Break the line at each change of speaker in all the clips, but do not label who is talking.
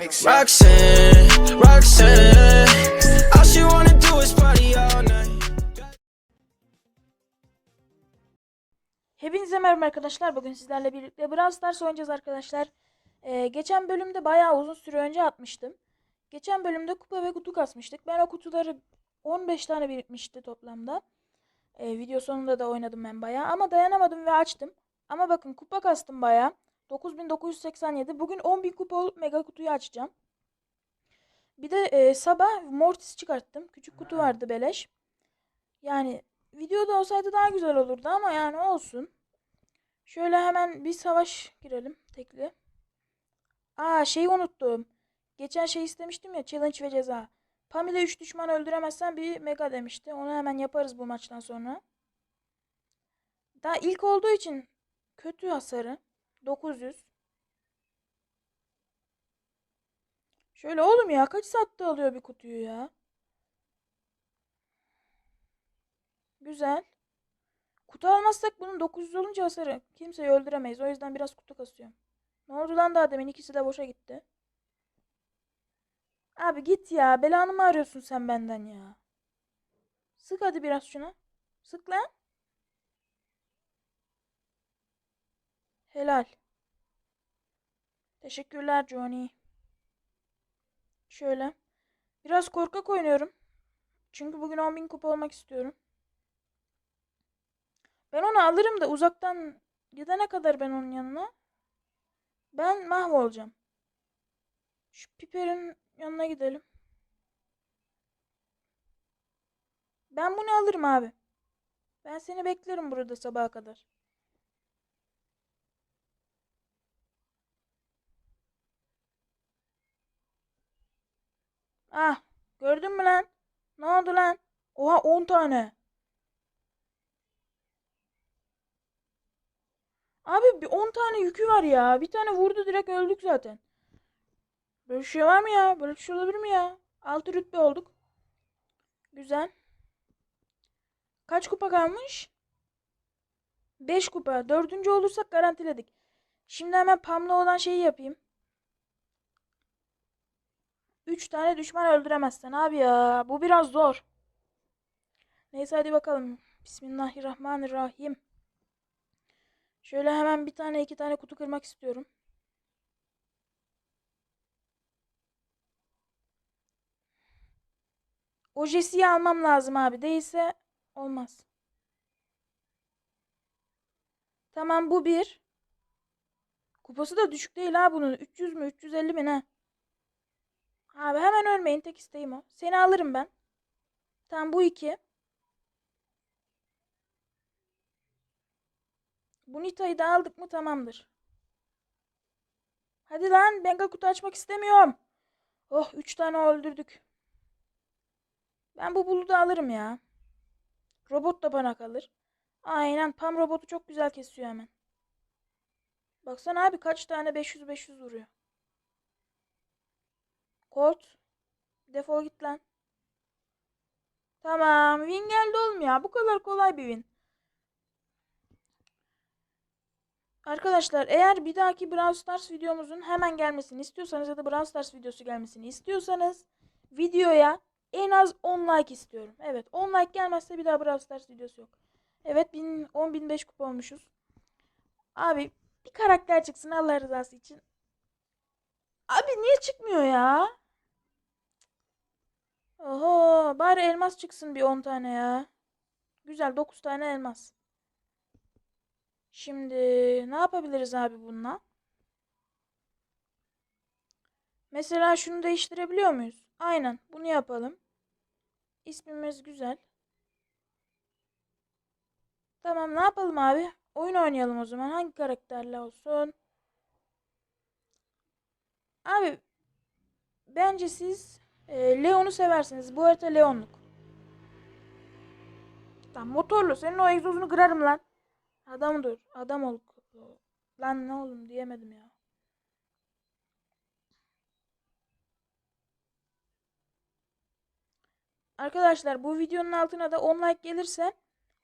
Roxanne, Roxanne, all she wanna do is party all night.
Hepinize merhaba arkadaşlar. Bugün sizlerle birlikte Brawl Stars oynayacağız arkadaşlar. Ee, geçen bölümde bayağı uzun süre önce atmıştım. Geçen bölümde kupa ve kutu kasmıştık. Ben o kutuları 15 tane birikmişti toplamda. Ee, video sonunda da oynadım ben bayağı. Ama dayanamadım ve açtım. Ama bakın kupa kastım bayağı. 9987. Bugün 10.000 kupa olup mega kutuyu açacağım. Bir de e, sabah Mortis çıkarttım. Küçük kutu vardı beleş. Yani videoda olsaydı daha güzel olurdu ama yani olsun. Şöyle hemen bir savaş girelim tekli. Aa şeyi unuttum. Geçen şey istemiştim ya challenge ve ceza. Pamela 3 düşman öldüremezsen bir mega demişti. Onu hemen yaparız bu maçtan sonra. Daha ilk olduğu için kötü hasarı. 900. Şöyle oğlum ya kaç saatte alıyor bir kutuyu ya? Güzel. Kutu almazsak bunun 900 olunca hasarı kimseyi öldüremeyiz. O yüzden biraz kutu kasıyorum. Ne oldu lan daha demin ikisi de boşa gitti. Abi git ya. Belanı mı arıyorsun sen benden ya? Sık hadi biraz şuna. Sık lan. Helal. Teşekkürler Johnny. Şöyle. Biraz korkak oynuyorum. Çünkü bugün 10.000 kupa olmak istiyorum. Ben onu alırım da uzaktan gidene kadar ben onun yanına. Ben mahvolacağım. Şu piperin yanına gidelim. Ben bunu alırım abi. Ben seni beklerim burada sabaha kadar. Ah, gördün mü lan? Ne oldu lan? Oha 10 tane. Abi bir 10 tane yükü var ya. Bir tane vurdu direkt öldük zaten. Böyle bir şey var mı ya? Böyle bir şey olabilir mi ya? 6 rütbe olduk. Güzel. Kaç kupa kalmış? 5 kupa. Dördüncü olursak garantiledik. Şimdi hemen Pam'la olan şeyi yapayım. 3 tane düşman öldüremezsen abi ya. Bu biraz zor. Neyse hadi bakalım. Bismillahirrahmanirrahim. Şöyle hemen bir tane iki tane kutu kırmak istiyorum. Ojesi'yi almam lazım abi. Değilse olmaz. Tamam bu bir. Kupası da düşük değil ha bunun. 300 mü 350 mi ne? Abi hemen ölmeyin tek isteğim o. Seni alırım ben. Tamam bu iki. Bu Nita'yı da aldık mı tamamdır. Hadi lan mega kutu açmak istemiyorum. Oh 3 tane öldürdük. Ben bu buludu alırım ya. Robot da bana kalır. Aynen Pam robotu çok güzel kesiyor hemen. Baksana abi kaç tane 500-500 vuruyor. Colt. Defol git lan. Tamam. Win geldi oğlum ya. Bu kadar kolay bir win. Arkadaşlar eğer bir dahaki Brawl Stars videomuzun hemen gelmesini istiyorsanız ya da Brawl Stars videosu gelmesini istiyorsanız videoya en az 10 like istiyorum. Evet 10 like gelmezse bir daha Brawl Stars videosu yok. Evet 1000, 10.005 kupa olmuşuz. Abi bir karakter çıksın Allah rızası için. Abi niye çıkmıyor ya? Oho bari elmas çıksın bir 10 tane ya. Güzel 9 tane elmas. Şimdi ne yapabiliriz abi bununla? Mesela şunu değiştirebiliyor muyuz? Aynen bunu yapalım. İsmimiz güzel. Tamam ne yapalım abi? Oyun oynayalım o zaman. Hangi karakterle olsun? Abi bence siz e, Leon'u seversiniz. Bu harita Leon'luk. Tamam motorlu. Senin o egzozunu kırarım lan. Adam dur. Adam ol. Lan ne oğlum diyemedim ya. Arkadaşlar bu videonun altına da 10 like gelirse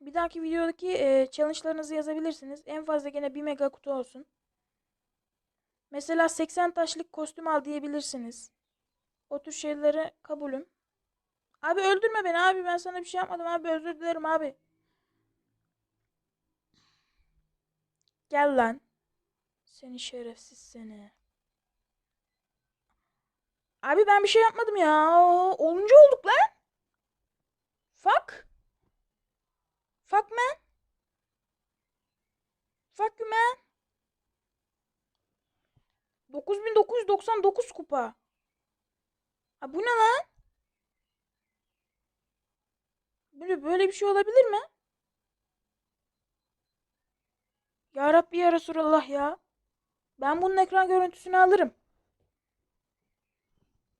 bir dahaki videodaki e, challenge'larınızı yazabilirsiniz. En fazla gene 1 mega kutu olsun. Mesela 80 taşlık kostüm al diyebilirsiniz. O tür şeyleri kabulüm. Abi öldürme beni abi ben sana bir şey yapmadım abi özür dilerim abi. Gel lan. Seni şerefsiz seni. Abi ben bir şey yapmadım ya. 10. olduk lan. Fuck. Fuck man. Fuck you man. 9999 kupa. Ha bu ne lan? Böyle böyle bir şey olabilir mi? Ya Rabbi ya Resulallah ya. Ben bunun ekran görüntüsünü alırım.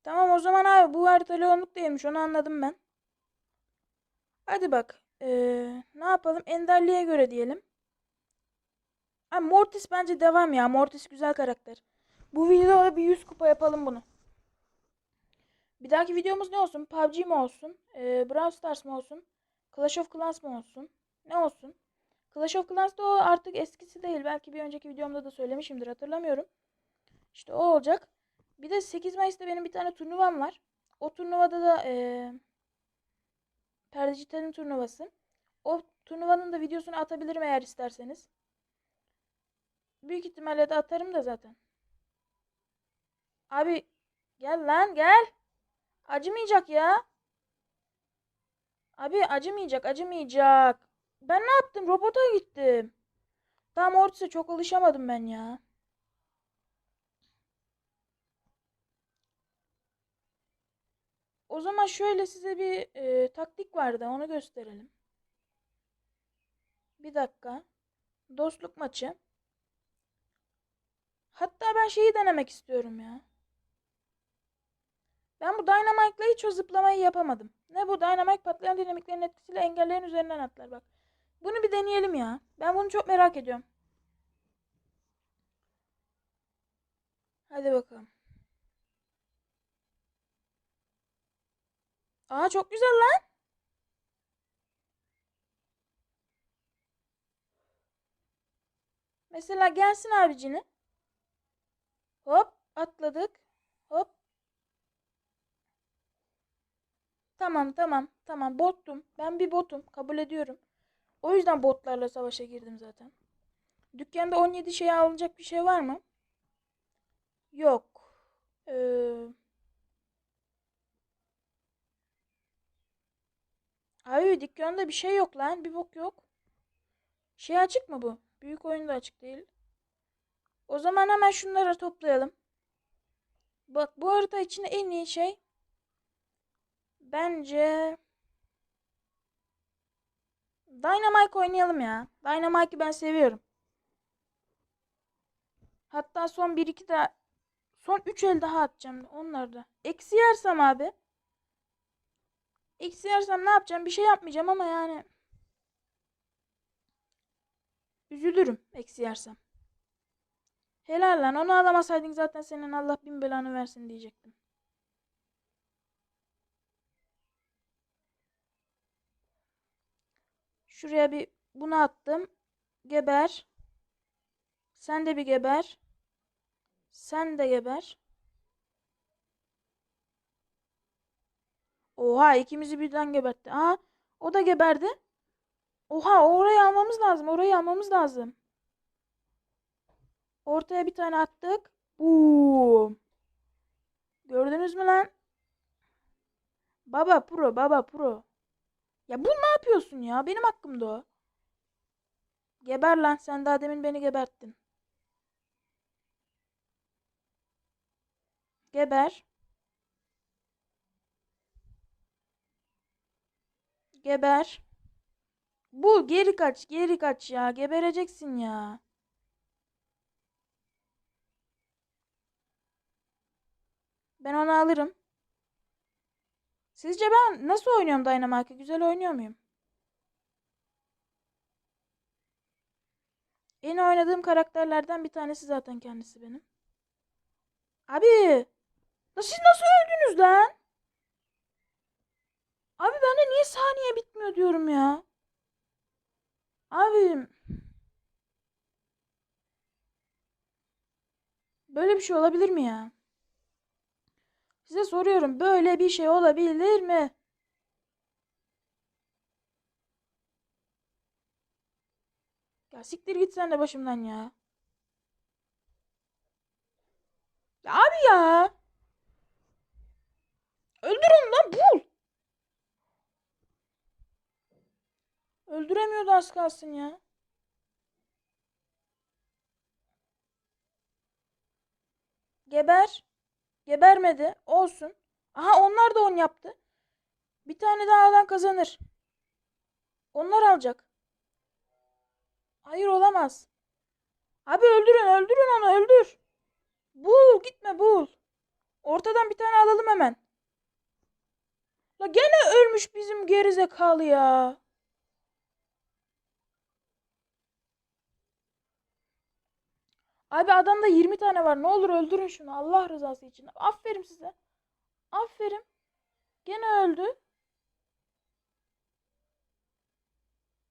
Tamam o zaman abi bu harita Leonluk değilmiş onu anladım ben. Hadi bak. Ee, ne yapalım? Enderliğe göre diyelim. Ha, Mortis bence devam ya. Mortis güzel karakter. Bu videoda bir 100 kupa yapalım bunu. Bir dahaki videomuz ne olsun? PUBG mi olsun? Ee, Brawl Stars mı olsun? Clash of Clans mı olsun? Ne olsun? Clash of Clans'ta o artık eskisi değil. Belki bir önceki videomda da söylemişimdir hatırlamıyorum. İşte o olacak. Bir de 8 Mayıs'ta benim bir tane turnuvam var. O turnuvada da ee, Perdijital'in turnuvası. O turnuvanın da videosunu atabilirim eğer isterseniz. Büyük ihtimalle de atarım da zaten. Abi gel lan gel. Acımayacak ya. Abi acımayacak acımayacak. Ben ne yaptım? Robota gittim. Tam Mortis'e çok alışamadım ben ya. O zaman şöyle size bir e, taktik vardı. Onu gösterelim. Bir dakika. Dostluk maçı. Hatta ben şeyi denemek istiyorum ya. Ben bu Dynamite'la hiç o zıplamayı yapamadım. Ne bu Dynamite patlayan dinamiklerin etkisiyle engellerin üzerinden atlar bak. Bunu bir deneyelim ya. Ben bunu çok merak ediyorum. Hadi bakalım. Aa çok güzel lan. Mesela gelsin abicini. Hop atladık. Hop. Tamam tamam tamam bottum. Ben bir botum kabul ediyorum. O yüzden botlarla savaşa girdim zaten. Dükkanda 17 şeye alınacak bir şey var mı? Yok. Ee... Abi dükkanda bir şey yok lan. Bir bok yok. Şey açık mı bu? Büyük oyun da açık değil. O zaman hemen şunları toplayalım. Bak bu harita için en iyi şey bence Dynamite oynayalım ya. Dynamite'ı ben seviyorum. Hatta son 1-2 daha son 3 el daha atacağım onlarda. Eksi yersem abi. Eksi yersem ne yapacağım? Bir şey yapmayacağım ama yani üzülürüm eksi yersem. Helal lan onu alamasaydın zaten senin Allah bin belanı versin diyecektim. Şuraya bir bunu attım. Geber. Sen de bir geber. Sen de geber. Oha ikimizi birden gebertti. Aa o da geberdi. Oha orayı almamız lazım. Orayı almamız lazım. Ortaya bir tane attık. Boom. Gördünüz mü lan? Baba pro, baba pro. Ya bu ne yapıyorsun ya? Benim hakkımda o. Geber lan. Sen daha demin beni geberttin. Geber. Geber. Bu geri kaç, geri kaç ya. Gebereceksin ya. Ben onu alırım. Sizce ben nasıl oynuyorum Dynamite'ı? Güzel oynuyor muyum? En oynadığım karakterlerden bir tanesi zaten kendisi benim. Abi, siz nasıl öldünüz lan? Abi bende niye saniye bitmiyor diyorum ya. Abim. Böyle bir şey olabilir mi ya? Size soruyorum. Böyle bir şey olabilir mi? Ya siktir git sen de başımdan ya. Ya abi ya. Öldür onu lan bul. Öldüremiyordu az kalsın ya. Geber. Gebermedi. Olsun. Aha onlar da on yaptı. Bir tane daha alan kazanır. Onlar alacak. Hayır olamaz. Abi öldürün öldürün onu öldür. Bul gitme bul. Ortadan bir tane alalım hemen. La gene ölmüş bizim gerizekalı ya. Abi adamda 20 tane var. Ne olur öldürün şunu Allah rızası için. Aferin size. Aferin. Gene öldü.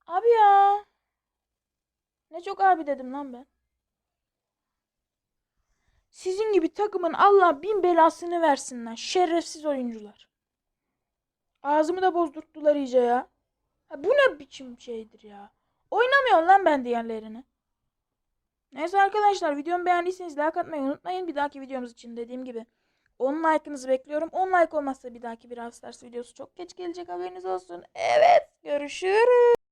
Abi ya. Ne çok abi dedim lan ben. Sizin gibi takımın Allah bin belasını versin lan. Şerefsiz oyuncular. Ağzımı da bozdurttular iyice ya. Ha, bu ne biçim şeydir ya. Oynamıyorum lan ben diğerlerini. Neyse arkadaşlar videomu beğendiyseniz like atmayı unutmayın. Bir dahaki videomuz için dediğim gibi 10 like'ınızı bekliyorum. 10 like olmazsa bir dahaki bir Stars videosu çok geç gelecek haberiniz olsun. Evet görüşürüz.